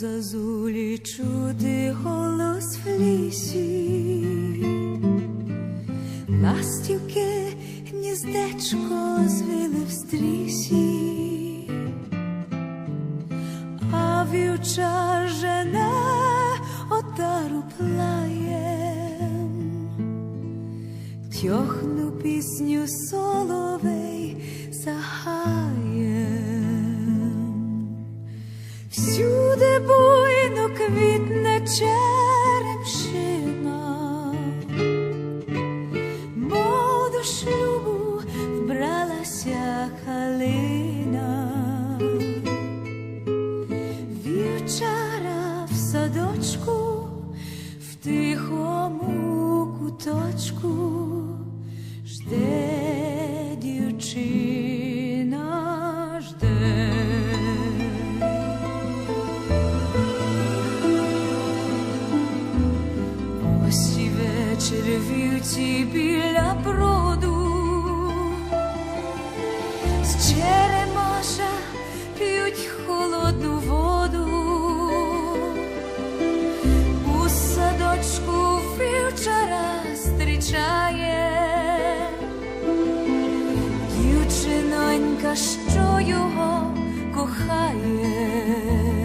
зазулі чути голос в лісі, ластівки гніздечко звили в стрісі, а вівчар жене отару плаєм, тьохну пісню соловей загаєм. Всюди буйно квітне черемшина, мов до шлюбу вбралася калина, вівчара в садочку, в тихому куточку вівці біля броду, з черемаша п'ють холодну воду, у садочку вівчара зустрічає. Дівчинонька, що його кохає.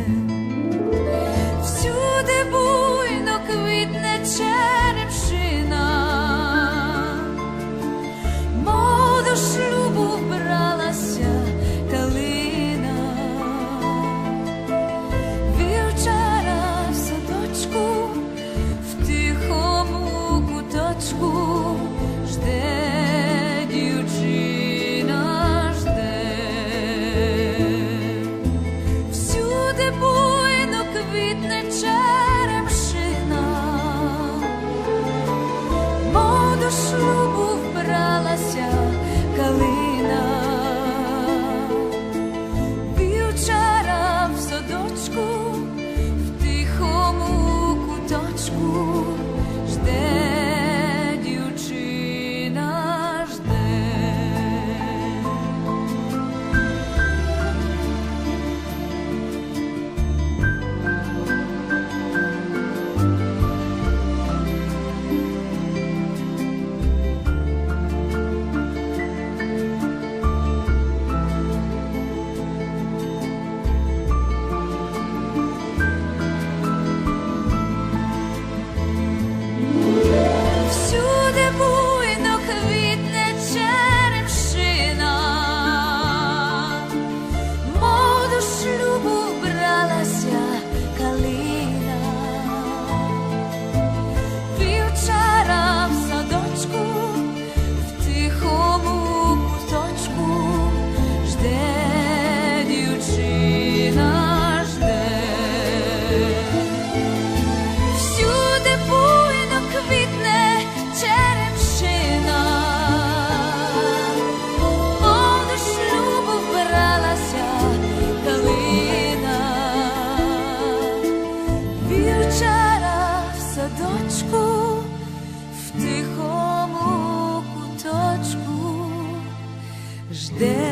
there.